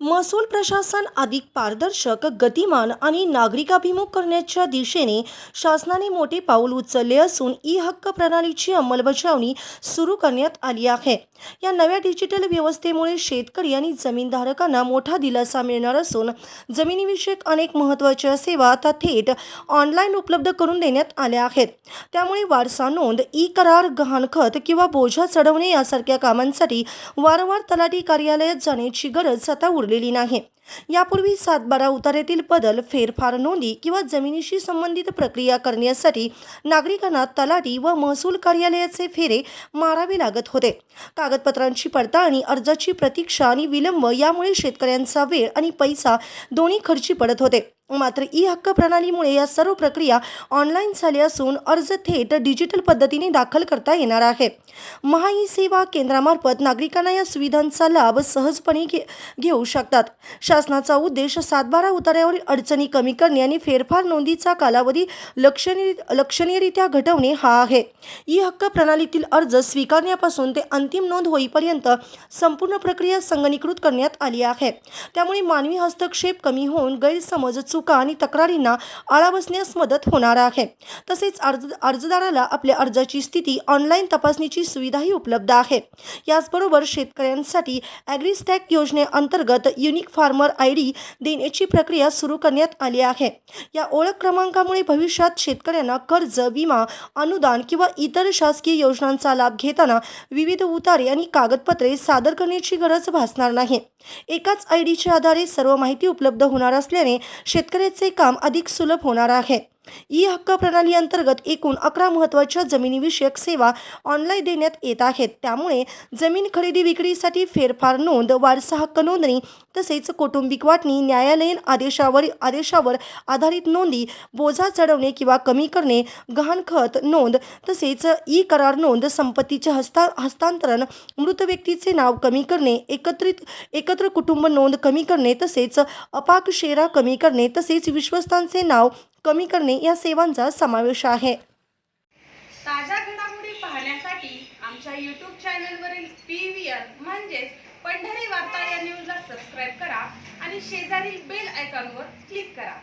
महसूल प्रशासन अधिक पारदर्शक गतिमान आणि नागरिकाभिमुख करण्याच्या दिशेने शासनाने मोठे पाऊल उचलले असून ई हक्क प्रणालीची अंमलबजावणी सुरू करण्यात आली आहे. या नव्या डिजिटल व्यवस्थेमुळे शेतकरी आणि जमीनधारकांना मोठा दिलासा मिळणार असून जमिनीविषयक अनेक महत्त्वाच्या सेवा आता थेट ऑनलाईन उपलब्ध करून देण्यात आल्या आहेत. त्यामुळे वारसा नोंद ई करार गहाणखत किंवा बोझा चढवणे यासारख्या कामांसाठी वारंवार तलाठी कार्यालयात जाण्याची गरज आता कोरलेली नाही. यापूर्वी सातबारा उतार्यातील बदल फेरफार नोंदी किंवा जमिनीशी संबंधित प्रक्रिया करण्यासाठी नागरिकांना तलाठी व महसूल कार्यालयाचे फेरे मारावे लागत होते. कागदपत्रांची पडताळणी अर्जाची प्रतीक्षा आणि विलंब यामुळे शेतकऱ्यांचा वेळ आणि पैसा दोन्ही खर्ची पडत होते. मात्र ई हक्क प्रणालीमुळे या सर्व प्रक्रिया ऑनलाईन झाल्या असून अर्ज थेट डिजिटल पद्धतीने दाखल करता येणार आहे. महा ई सेवा केंद्रामार्फत नागरिकांना या सुविधांचा लाभ सहजपणे घे घेऊ शकतात. शासनाचा उद्देश सातबारा उतार्यावरील अडचणी कमी करणे आणि फेरफार नोंदीचा कालावधी लक्षणीय लक्षणीयरित्या घटवणे हा आहे. ई हक्क प्रणालीतील अर्ज स्वीकारण्यापासून ते अंतिम नोंद होईपर्यंत संपूर्ण प्रक्रिया संगणीकृत करण्यात आली आहे. त्यामुळे मानवी हस्तक्षेप कमी होऊन गैरसमज चुका आणि तक्रारींना आळा बसण्यास मदत होणार आहे. तसेच अर्ज अर्जदाराला आपल्या अर्जाची स्थिती ऑनलाईन तपासणीची सुविधाही उपलब्ध आहे. याचबरोबर शेतकऱ्यांसाठी ॲग्रिस्टॅक योजनेअंतर्गत युनिक फार्मर आय डी देण्याची प्रक्रिया सुरू करण्यात आली आहे. या ओळख क्रमांकामुळे भविष्यात शेतकऱ्यांना कर्ज विमा अनुदान किंवा इतर शासकीय योजनांचा लाभ घेताना विविध उतारे आणि कागदपत्रे सादर करण्याची गरज भासणार नाही. एकाच आय डीच्या आधारे सर्व माहिती उपलब्ध होणार असल्याने शेत शेतकऱ्याचे काम अधिक सुलभ होणार आहे. ई हक्क प्रणाली अंतर्गत एकूण अकरा महत्त्वाच्या जमिनीविषयक सेवा ऑनलाईन देण्यात येत आहेत. त्यामुळे जमीन खरेदी विक्रीसाठी फेरफार नोंद वारसा हक्क नोंदणी तसेच कौटुंबिक वाटणी न्यायालयीन आदेशावर आदेशावर आधारित नोंदी बोजा चढवणे किंवा कमी करणे गहाणखत नोंद तसेच ई करार नोंद संपत्तीचे हस्ता हस्तांतरण मृत व्यक्तीचे नाव कमी करणे एकत्रित एकत्र कुटुंब नोंद कमी करणे तसेच अपाक शेरा कमी करणे तसेच विश्वस्तांचे नाव कमी करणे या सेवांचा समावेश आहे. ताज्या घडामोडी पाहण्यासाठी आमच्या यूट्यूब चॅनलवरील पी व्ही आर म्हणजेच पंढरी वार्ता या न्यूजला सबस्क्राईब करा आणि शेजारील बेल आयकॉनवर क्लिक करा.